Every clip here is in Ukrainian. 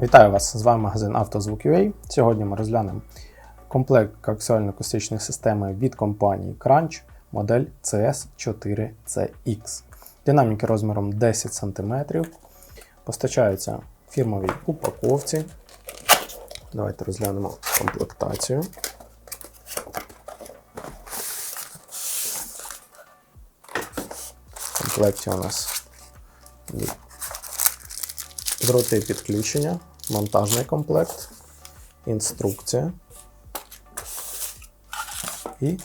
Вітаю вас! З вами магазин «Автозвук.UA». Сьогодні ми розглянемо комплект коаксіально-акустичної системи від компанії Crunch модель CS4CX. Динаміки розміром 10 см. Постачаються в фірмовій упаковці. Давайте розглянемо комплектацію. В комплекті у нас дроти підключення, монтажний комплект, інструкція і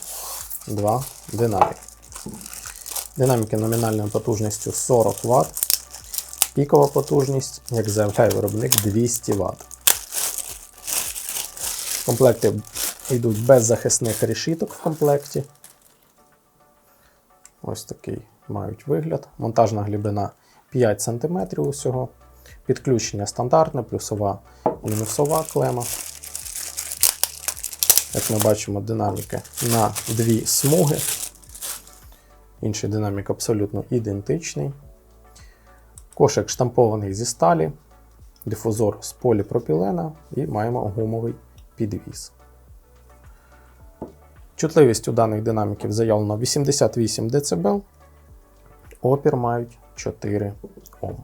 два динаміки. Динаміки номінальною потужністю 40 Вт, пікова потужність, як заявляє виробник, 200 Вт. Комплекти йдуть без захисних решіток в комплекті. Ось такий мають вигляд. Монтажна глибина 5 см усього. Підключення стандартне, плюсова мінусова клема. Як ми бачимо, динаміки на дві смуги. Інший динамік абсолютно ідентичний. Кошик штампований зі сталі, дифузор з поліпропілена і маємо гумовий підвіз. Чутливість у даних динаміків заявлено 88 дБ. Опір мають 4 Ом.